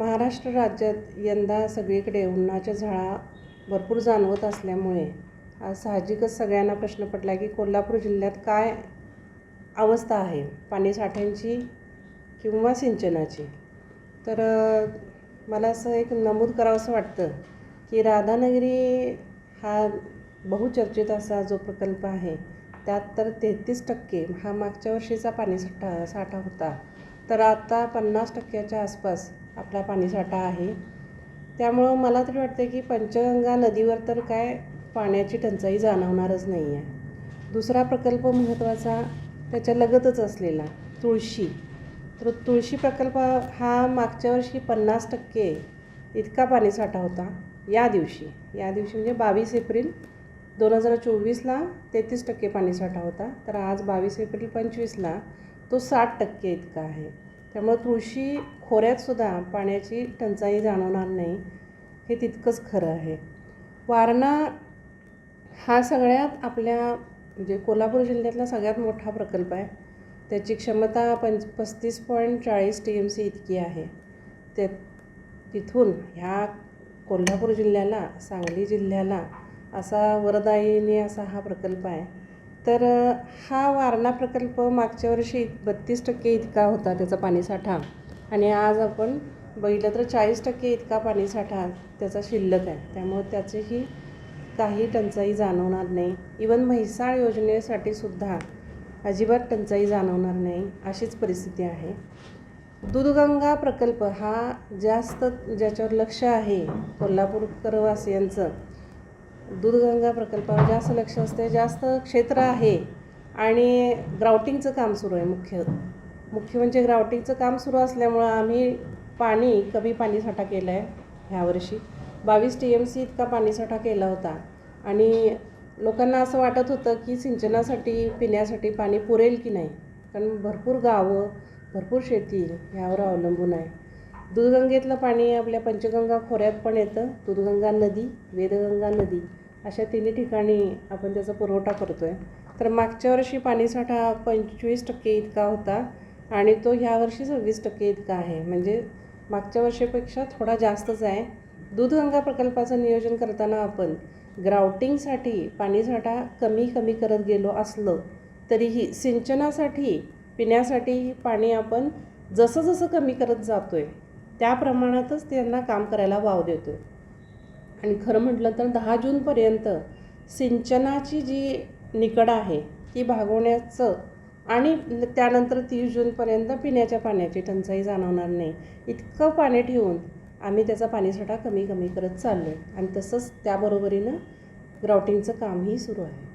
महाराष्ट्र राज्यात यंदा सगळीकडे उन्हाच्या झळा भरपूर जाणवत असल्यामुळे आज साहजिकच सगळ्यांना प्रश्न पडला की कोल्हापूर जिल्ह्यात काय अवस्था आहे? पाणी साठ्यांची किंवा सिंचनाची? तर मला असं एक नमूद करावंसं वाटतं की राधानगरी हा बहुचर्चित असा जो प्रकल्प आहे त्यात तर तेहतीस टक्के हा मागच्या वर्षीचा पाणीसाठा साठा होता. तर आता पन्नास टक्क्याच्या आसपास आपला पाणीसाठा आहे. त्यामुळं मला तरी वाटतं की पंचगंगा नदीवर तर काय पाण्याची टंचाई जाणवणारच नाही आहे दुसरा प्रकल्प महत्त्वाचा त्याच्या लगतच असलेला तुळशी. तर तुळशी प्रकल्प हा मागच्या वर्षी पन्नास टक्के इतका पाणीसाठा होता या दिवशी. या दिवशी म्हणजे बावीस एप्रिल दोन हजार चोवीसला तेहतीस टक्के पाणीसाठा होता. तर आज बावीस एप्रिल पंचवीसला तो साठ टक्के इतका आहे. त्यामुळं तुळशी खोऱ्यातसुद्धा पाण्याची टंचाई जाणवणार नाही. हे तितकंच खरं आहे. वारणा हा सगळ्यात आपल्या म्हणजे कोल्हापूर जिल्ह्यातला सगळ्यात मोठा प्रकल्प आहे. त्याची क्षमता पंच पस्तीस पॉईंट चाळीस टी एम सी इतकी आहे. ते तिथून ह्या कोल्हापूर जिल्ह्याला सांगली जिल्ह्याला असा वरदायिनी असा हा प्रकल्प आहे. तर हा वारणा प्रकल्प मागच्या वर्षी बत्तीस टक्के इतका होता त्याचा पाणीसाठा आणि आज आपण बघितलं तर चाळीस टक्के इतका पाणीसाठा त्याचा शिल्लक आहे. त्यामुळे त्याचीही काही टंचाई जाणवणार नाही. इवन म्हैसाळ योजनेसाठी सुद्धा अजिबात टंचाई जाणवणार नाही अशीच परिस्थिती आहे. दूधगंगा प्रकल्प हा जास्त ज्याच्यावर लक्ष आहे कोल्हापूरकरवासियांचं दूधगंगा प्रकल्पावर जास्त लक्ष असते जास्त क्षेत्र आहे आणि ग्राउटिंगचं काम सुरू आहे मुख्य. मुख्य म्हणजे ग्राउटिंगचं काम सुरू असल्यामुळं आम्ही पाणी कमी पाणीसाठा केला आहे ह्यावर्षी बावीस टी एम सी इतका पाणीसाठा केला होता आणि लोकांना असं वाटत होतं की सिंचनासाठी पिण्यासाठी पाणी पुरेल की नाही? कारण भरपूर गावं भरपूर शेती ह्यावर अवलंबून आहे. दूधगंगेतलं पाणी आपल्या पंचगंगा खोऱ्यात पण येतं. दूधगंगा नदी वेदगंगा नदी. अशा तिन्ही ठिकाणी आपण त्याचा पुरवठा करतो आहे तर मागच्या वर्षी पाणीसाठा पंचवीस टक्के इतका होता आणि तो ह्या वर्षी सव्वीस टक्के इतका आहे. म्हणजे मागच्या वर्षीपेक्षा थोडा जास्तच आहे. दूधगंगा प्रकल्पाचं नियोजन करताना आपण ग्राउटिंगसाठी पाणीसाठा कमी कमी करत गेलो असलं तरीही सिंचनासाठी पिण्यासाठी पाणी आपण जसं जसं कमी करत जातो आहे त्या प्रमाणातच त्यांना काम करायला वाव देतो आहे आणि खरं म्हटलं तर दहा जूनपर्यंत सिंचनाची जी निकड आहे ती भागवण्याचं आणि त्यानंतर तीस जूनपर्यंत पिण्याच्या पाण्याची टंचाई जाणवणार नाही. इतकं पाणी ठेवून आम्ही त्याचा पाणीसाठा कमी कमी करत चाललो आहे आणि तसंच त्याबरोबरीनं ग्राउटिंगचं कामही सुरू आहे.